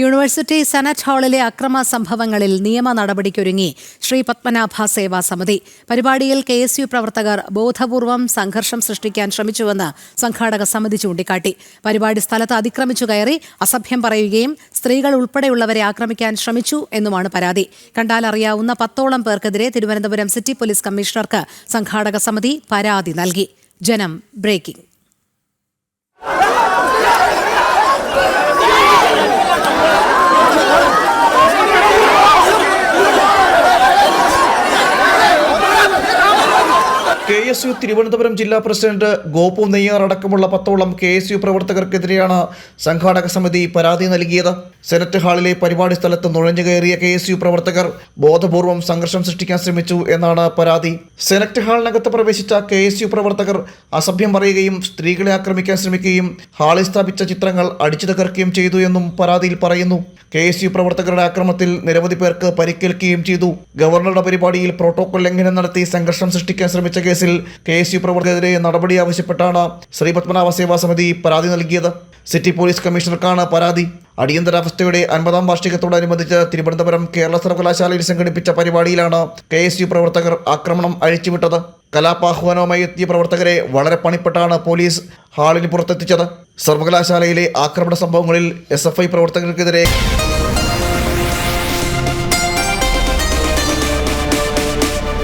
University senate ഹാളിലെ അക്രമ സംഭവങ്ങളിൽ നിയമ നടപടിക്കൊരുങ്ങി. ശ്രീ പത്മനാഭ സേവാ സമിതി. പരിപാടിയിൽ കെ എസ് യു പ്രവർത്തകർ ബോധപൂർവം സംഘർഷം സൃഷ്ടിക്കാൻ ശ്രമിച്ചുവെന്ന് സംഘാടക സമിതി ചൂണ്ടിക്കാട്ടി. പരിപാടി സ്ഥലത്ത് അതിക്രമിച്ചു കയറി അസഭ്യം പറയുകയും സ്ത്രീകൾ ഉൾപ്പെടെയുള്ളവരെ ആക്രമിക്കാൻ ശ്രമിച്ചു എന്നുമാണ് പരാതി. കണ്ടാൽ കണ്ടാലറിയാവുന്ന പത്തോളം പേർക്കെതിരെ തിരുവനന്തപുരം സിറ്റി പോലീസ് കമ്മീഷണർക്ക് സംഘാടക സമിതി പരാതി നൽകി. Janam breaking. K S U Thiruvananthapuram ജില്ലാ പ്രസിഡന്റ് ഗോപു നെയ്യാർ അടക്കമുള്ള പത്തോളം കെ എസ് യു പ്രവർത്തകർക്കെതിരെയാണ് സംഘാടക സമിതി പരാതി നൽകിയത്. സെനറ്റ് ഹാളിലെ പരിപാടി സ്ഥലത്ത് നുഴഞ്ഞു കയറിയ കെ എസ് യു പ്രവർത്തകർ ബോധപൂർവം സംഘർഷം സൃഷ്ടിക്കാൻ ശ്രമിച്ചു എന്നാണ് പരാതി. സെനറ്റ് ഹാളിനകത്ത് പ്രവേശിച്ച കെ എസ് യു പ്രവർത്തകർ അസഭ്യം പറയുകയും സ്ത്രീകളെ ആക്രമിക്കാൻ ശ്രമിക്കുകയും ഹാളിൽ സ്ഥാപിച്ച ചിത്രങ്ങൾ അടിച്ചു തകർക്കുകയും ചെയ്തു എന്നും പരാതിയിൽ പറയുന്നു. കെ എസ് യു പ്രവർത്തകരുടെ ആക്രമത്തിൽ നിരവധി പേർക്ക് പരിക്കേൽക്കുകയും ചെയ്തു. ഗവർണറുടെ പരിപാടിയിൽ പ്രോട്ടോകോൾ ലംഘനം നടത്തി സംഘർഷം സൃഷ്ടിക്കാൻ ശ്രമിച്ച കേസിൽ കെ എസ് യു പ്രവർത്തകരെതിരെ നടപടി ആവശ്യപ്പെട്ടാണ് ശ്രീ പത്മനാഭ സേവാ സമിതി പരാതി നൽകിയത്. സിറ്റി പോലീസ് കമ്മീഷണർക്കാണ് പരാതി. അടിയന്തരാവസ്ഥയുടെ അൻപതാം വാർഷികത്തോടനുബന്ധിച്ച് തിരുവനന്തപുരം കേരള സർവകലാശാലയിൽ സംഘടിപ്പിച്ച പരിപാടിയിലാണ് കെ എസ് യു പ്രവർത്തകർ ആക്രമണം അഴിച്ചുവിട്ടത്. കലാപാഹ്വാനവുമായി എത്തിയ പ്രവർത്തകരെ വളരെ പണിപ്പെട്ടാണ് പോലീസ് ഹാളിന് പുറത്തെത്തിച്ചത്. സർവകലാശാലയിലെ ആക്രമണ സംഭവങ്ങളിൽ എസ് എഫ് ഐ പ്രവർത്തകർക്കെതിരെ